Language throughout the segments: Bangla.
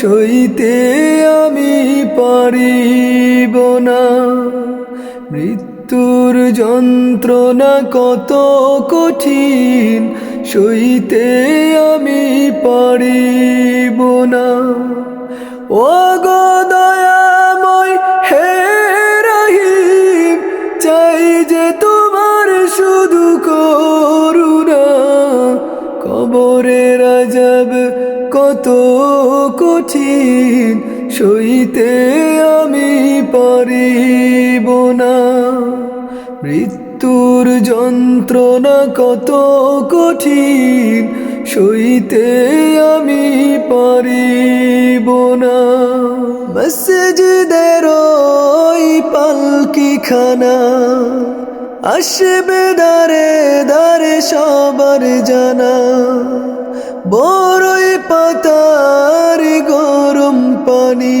সইতে আমি পারিব না। মৃত্যুর যন্ত্রণা কত কঠিন সইতে আমি পারিব না। ও কত কঠিন, সইতে আমি পারিব না। মৃত্যুর যন্ত্রণা কত কঠিন, সইতে আমি পারিব না। মসজিদের ওই পালকি খানা আসবে দারে দারে সবার জানা। বড়ই পাতার গরম পানি,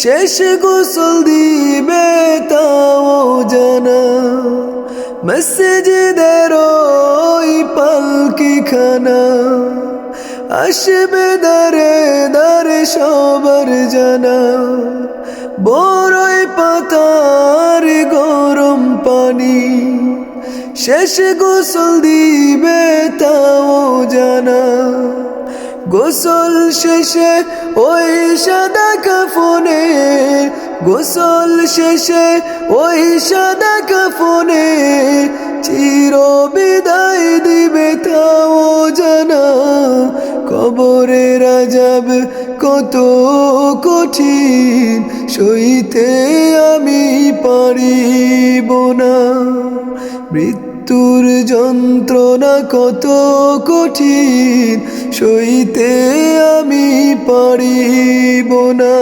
শেষ গোসল দিবে তাও জানা। মসজিদের ওই পালকি খানা আসবে দারে দারে সবার জানা। বড়ই পাতার গরম পানি, শেষ গোসল দিবে গোসল শেষে ওই সাদা কাফনে গোসল শেষে ওই সাদা কাফনে কঠিন, সইতে আমি পারিব না। মৃত্যুর যন্ত্রণা কত কঠিন, সইতে আমি পারিব না।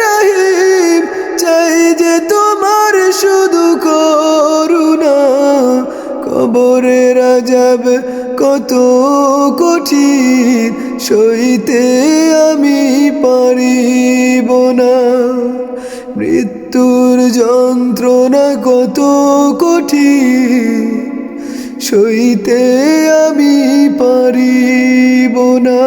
রহিম, চাই যে তোমার কত কঠিন সইতে আমি পারিব না। মৃত্যুর যন্ত্রণা কত কঠিন সইতে আমি পারিব না।